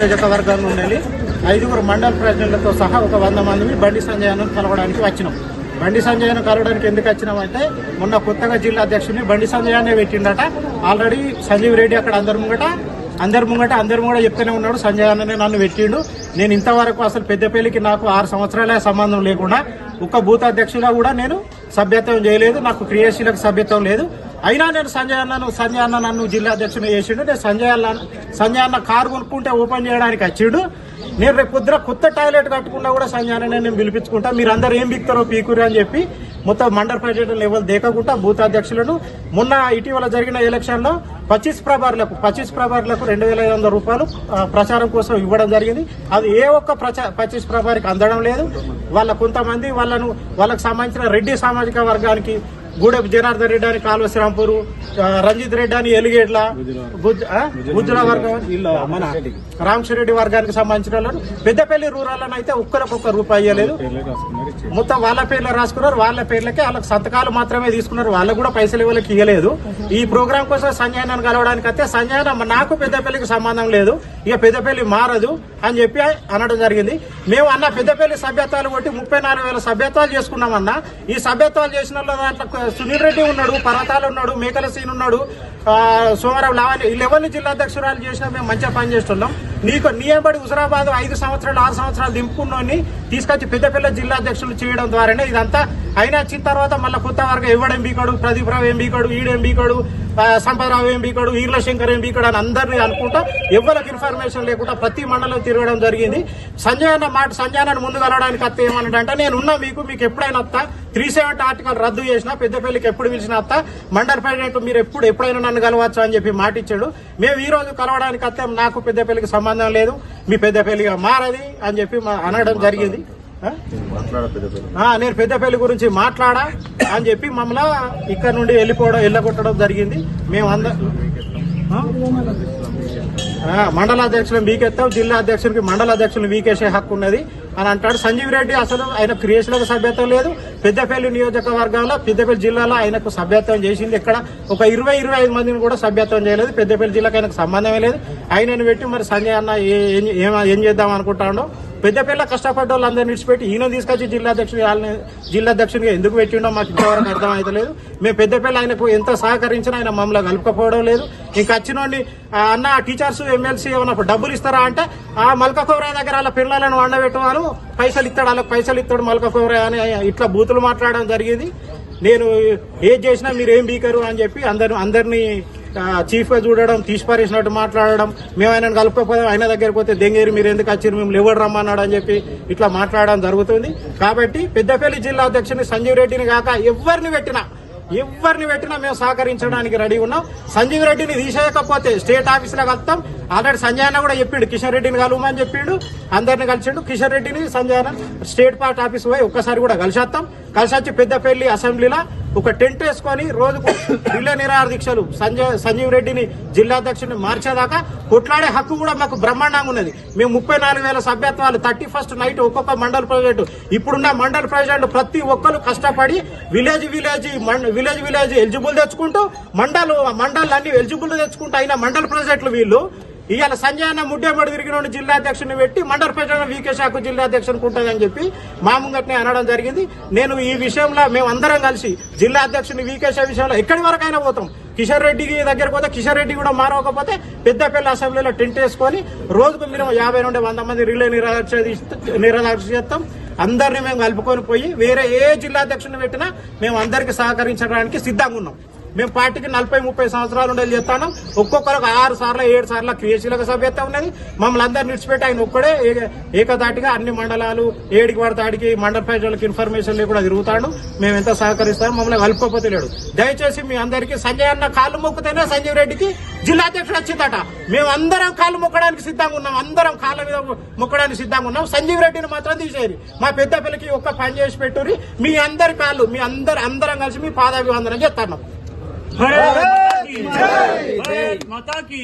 నియోజకవర్గం నుండి ఐదుగురు మండల ప్రజలతో సహా ఒక వంద మందిని బండి సంజయ్ను కలవడానికి వచ్చినాం. బండి సంజయ్ను కలవడానికి ఎందుకు వచ్చినామంటే మొన్న కొత్తగా జిల్లా అధ్యక్షుడిని బండి సంజయానే పెట్టిండట. ఆల్రెడీ సంజీవ్ రెడ్డి అక్కడ అందరి ముంగట అందరి ముంగట అందరి ముంగట చెప్తూనే ఉన్నాడు సంజయ్ అన్ననే నన్ను పెట్టిండు. నేను ఇంతవరకు అసలు పెద్దపల్లికి నాకు ఆరు సంవత్సరాలే సంబంధం లేకుండా ఒక బూత్ అధ్యక్షులా కూడా నేను సభ్యత్వం చేయలేదు నాకు క్రియాశీలకు సభ్యత్వం లేదు. అయినా నేను సంజయ్ అన్నను సంజయ్ అన్న నన్ను జిల్లా అధ్యక్షుని చేసిండు. నేను సంజయ్ అన్న సంజయ్ అన్న కారు కొనుక్కుంటే ఓపెన్ చేయడానికి వచ్చిండు. నేను రేపు పొద్దున కొత్త టాయిలెట్ కట్టుకున్నా కూడా సంజయ్ అన్న నేను పిలిపించుకుంటా. మీరు అందరు ఏం బిక్తారో పీకురు అని చెప్పి మొత్తం మండల ప్రెసిడెంట్ లెవెల్ దేకకుండా బూత్ అధ్యక్షులను. మొన్న ఇటీవల జరిగిన ఎలక్షన్లో పచ్చిస్ ప్రభారులకు పచ్చిస్ ప్రభారులకు రెండు వేల ఐదు వందల రూపాయలు ప్రచారం కోసం ఇవ్వడం జరిగింది. అది ఏ ఒక్క ప్రచా పచ్చిస్ ప్రభారికి అందడం లేదు. వాళ్ళ కొంతమంది వాళ్ళను వాళ్ళకు సంబంధించిన రెడ్డి సామాజిక వర్గానికి గూడెపు జనార్దన్ రెడ్డి అని కాలువ శ్రీరాంపూర్ రంజిత్ రెడ్డి అని ఎలిగేట్ల గుజ్- గుజ్జుల వర్గం మన రామశ్రెడ్డి వర్గానికి సంబంధించిన వాళ్ళు. పెద్దపల్లి రూరల్ అని అయితే ఒక్కరికొక్క రూపాయి ఇవ్వలేదు మొత్తం వాళ్ళ పేర్లు రాసుకున్నారు. వాళ్ళ పేర్లకే వాళ్ళకి సంతకాలు మాత్రమే తీసుకున్నారు. వాళ్ళకు కూడా పైసలు ఇవ్వలేకి ఇవ్వలేదు ఈ ప్రోగ్రామ్ కోసం సంజయ్ కలవడానికి అయితే సంజయ్ నాకు పెద్దపల్లికి సంబంధం లేదు. ఇక పెద్దపల్లి మారదు అని చెప్పి అనడం జరిగింది. మేము అన్న పెద్దపల్లి సభ్యత్వాలు కొట్టి ముప్పై నాలుగు వేల సభ్యత్వాలు చేసుకున్నామన్న. ఈ సభ్యత్వాలు చేసిన దాంట్లో సునీల్ రెడ్డి ఉన్నాడు పర్వతాలు ఉన్నాడు మేకల సీన్ ఉన్నాడు ఆ, సోమవారం లావణ్య. ఈ జిల్లా అధ్యక్షురాలు చేసినా మేము మంచిగా పని చేస్తున్నాం. నీకు నియబడి హుజరాబాద్ ఐదు సంవత్సరాలు ఆరు సంవత్సరాలు దింపుకున్నోని తీసుకొచ్చి పెద్దపల్లి జిల్లా అధ్యక్షులు చేయడం ద్వారానే ఇదంతా అయినా వచ్చిన తర్వాత మళ్ళీ కొత్త వర్గం ఎవడేం బీకాడు ప్రదీప్ రావు ఏం ఈడు ఈడేం సంపదరావు ఏం బీకాడు ఈర్ల శంకర్ ఏం బీకాడు అని అందరినీ అనుకుంటా ఎవరికి ఇన్ఫర్మేషన్ లేకుండా ప్రతి మండలం తిరగడం జరిగింది. సంజయ్ అన్న మాట సంజయ్ అన్న ముందు కలవడానికి అత్త ఏమన్నాడంటే నేను ఉన్నా మీకు మీకు ఎప్పుడైనా అత్త త్రీ సెవెంటీ ఆర్టికల్ రద్దు చేసినా పెద్దపల్లికి ఎప్పుడు పిలిచిన అత్త మండల ప్రెసిడెంట్ మీరు ఎప్పుడు ఎప్పుడైనా నన్ను కలవచ్చు అని చెప్పి మాట ఇచ్చాడు. మేము ఈ రోజు కలవడానికి అత్తే నాకు పెద్దపల్లికి సంబంధం లేదు మీ పెద్దపల్లిగా మారది అని చెప్పి మా- అనడం జరిగింది. నేను పెద్దపల్లి గురించి మాట్లాడా అని చెప్పి మమ్మల్ని ఇక్కడ నుండి వెళ్ళిపోవడం వెళ్ళగొట్టడం జరిగింది. మేము అందరం మండల అధ్యక్షులను వీకెత్తాం. జిల్లా అధ్యక్షునికి మండల అధ్యక్షులను వీకేసే హక్కు ఉన్నది అని అంటాడు. సంజీవ్ రెడ్డి అసలు ఆయన క్రియేషన్లకు సభ్యత్వం లేదు. పెద్దపల్లి నియోజకవర్గంలో పెద్దపల్లి జిల్లాలో ఆయనకు సభ్యత్వం చేసింది ఇక్కడ ఒక ఇరవై ఇరవై ఐదు మందిని కూడా సభ్యత్వం చేయలేదు. పెద్దపల్లి జిల్లాకు ఆయనకు సంబంధమే లేదు. ఆయనను పెట్టి మరి సంజయ్ అన్న ఏం చేద్దాం అనుకుంటాడో? పెద్దపల్లి కష్టపడ్డ వాళ్ళందరినీ విడిచిపెట్టి ఈయన తీసుకొచ్చి జిల్లా అధ్యక్షుడు వాళ్ళని జిల్లా అధ్యక్షుడిగా ఎందుకు పెట్టిండో మాకు ఇంతవరకు అర్థం అవుతలేదు మేము పెద్దపల్లి ఆయనకు ఎంత సహకరించినా ఆయన మమ్మల్ని కలుపుకపోవడం లేదు. ఇంకా వచ్చినోడిని అన్న టీచర్స్ ఎమ్మెల్సీ ఏమన్నా డబ్బులు ఇస్తారా అంటే ఆ మల్క కోవరాయ దగ్గర వాళ్ళ పిల్లలను వండబెట్టవాను పైసలు ఇస్తాడు వాళ్ళకి పైసలు ఇస్తాడు మల్క కోవరాయ అని ఇట్లా బూతులు మాట్లాడడం జరిగింది. నేను ఏది చేసినా మీరు ఏం బీకరు అని చెప్పి అందరు అందరినీ చీఫ్గా చూడడం తీసిపారేసినట్టు మాట్లాడడం మేము ఆయన కలుపుకోపోతే ఆయన దగ్గరికి పోతే దెంగేరి మీరు ఎందుకు వచ్చారు? మేము ఎవరు రమ్మన్నాడు అని చెప్పి ఇట్లా మాట్లాడడం జరుగుతుంది. కాబట్టి పెద్దపల్లి జిల్లా అధ్యక్షుని సంజీవ్ రెడ్డిని కాక ఎవరిని పెట్టినా ఎవరిని పెట్టినా మేము సహకరించడానికి రెడీ ఉన్నాం. సంజీవ్ రెడ్డిని తీసేయకపోతే స్టేట్ ఆఫీస్లో కలుస్తాం ఆల్రెడీ సంజయ్ అన్న కూడా చెప్పిండు కిషన్ రెడ్డిని కలవమని చెప్పిండు అందరిని కలిసిండు. కిషన్ రెడ్డిని సంజయ్ అన్న స్టేట్ పార్టీ ఆఫీస్ పోయి ఒక్కసారి కూడా కలిసేస్తాం కలిసి వచ్చి పెద్దపల్లి అసెంబ్లీలో ఒక టెంట్ వేసుకొని రోజుకు జిల్లా నిరాహార దీక్షలు సంజయ్ సంజీవ్ రెడ్డిని జిల్లా అధ్యక్షుడిని మార్చేదాకా కొట్లాడే హక్కు కూడా మాకు బ్రహ్మాండంగా ఉన్నది. మేము ముప్పై నాలుగు వేల సభ్యత్వాలు థర్టీ ఫస్ట్ నైట్ ఒక్కొక్క మండల ప్రెసిడెంట్ ఇప్పుడున్న మండల ప్రెసిడెంట్ ప్రతి ఒక్కరు కష్టపడి village village village village eligible తెచ్చుకుంటూ మండలు మండలు అన్ని ఎలిజిబుల్ తెచ్చుకుంటూ అయిన మండల ప్రెసిడెంట్లు వీళ్ళు ఇవాళ సంజయ్ అన్న ముడ్డేమడి తిరిగిన జిల్లా అధ్యక్షుని పెట్టి మండల ప్రజలను వీకే శాఖ జిల్లా అధ్యక్షునికి ఉంటుందని చెప్పి మా ముంగట్నే అనడం జరిగింది. నేను ఈ విషయంలో మేము అందరం కలిసి జిల్లా అధ్యక్షుని వీకేశ విషయంలో ఎక్కడి వరకైనా పోతాం. కిషన్ రెడ్డి దగ్గర పోతే కిషన్ రెడ్డి కూడా మారవకపోతే పెద్దపల్లి అసెంబ్లీలో టెంట్ వేసుకొని రోజుకు మినిమం యాభై నుండి వంద మంది రిలే నిరాదక్ష నిరాదక్ష చేస్తాం. అందరినీ మేము కలుపుకొని పోయి వేరే ఏ జిల్లా అధ్యక్షుని పెట్టినా మేము అందరికి సహకరించడానికి సిద్ధంగా ఉన్నాం. మేము పార్టీకి నలభై ముప్పై సంవత్సరాలు ఉండేది చెప్తాను ఒక్కొక్కరికి ఆరు సార్లు ఏడు సార్లు క్రియాశీలక సభ్యత ఉన్నది. మమ్మల్ని అందరు నిడిచిపెట్టి ఆయన ఒక్కడే ఏకదాటిగా అన్ని మండలాలు ఏడికి పడతాడికి మండల ప్రజలకు ఇన్ఫర్మేషన్ లేకుండా తిరుగుతాడు. మేము ఎంత సహకరిస్తాం మమ్మల్ని కలుపుకోపోతే లేడు. దయచేసి మీ అందరికీ సంజయ్ అన్న కాళ్ళు మొక్కుతేనే సంజీవ్ రెడ్డికి జిల్లా అధ్యక్షుడు వచ్చిందట. మేము అందరం కాళ్ళు మొక్కడానికి సిద్ధంగా ఉన్నాం. అందరం కాళ్ళ మీద మొక్కడానికి సిద్ధంగా ఉన్నాం. సంజీవ్ రెడ్డిని మాత్రం తీసేది మా పెద్ద పిల్లకి ఒక్క పని చేసి పెట్టుర్రి. మీ అందరి కాళ్ళు మీ అందరు అందరం కలిసి మీ పాదాభివందనం చేస్తాను. భారత్ మాతాకి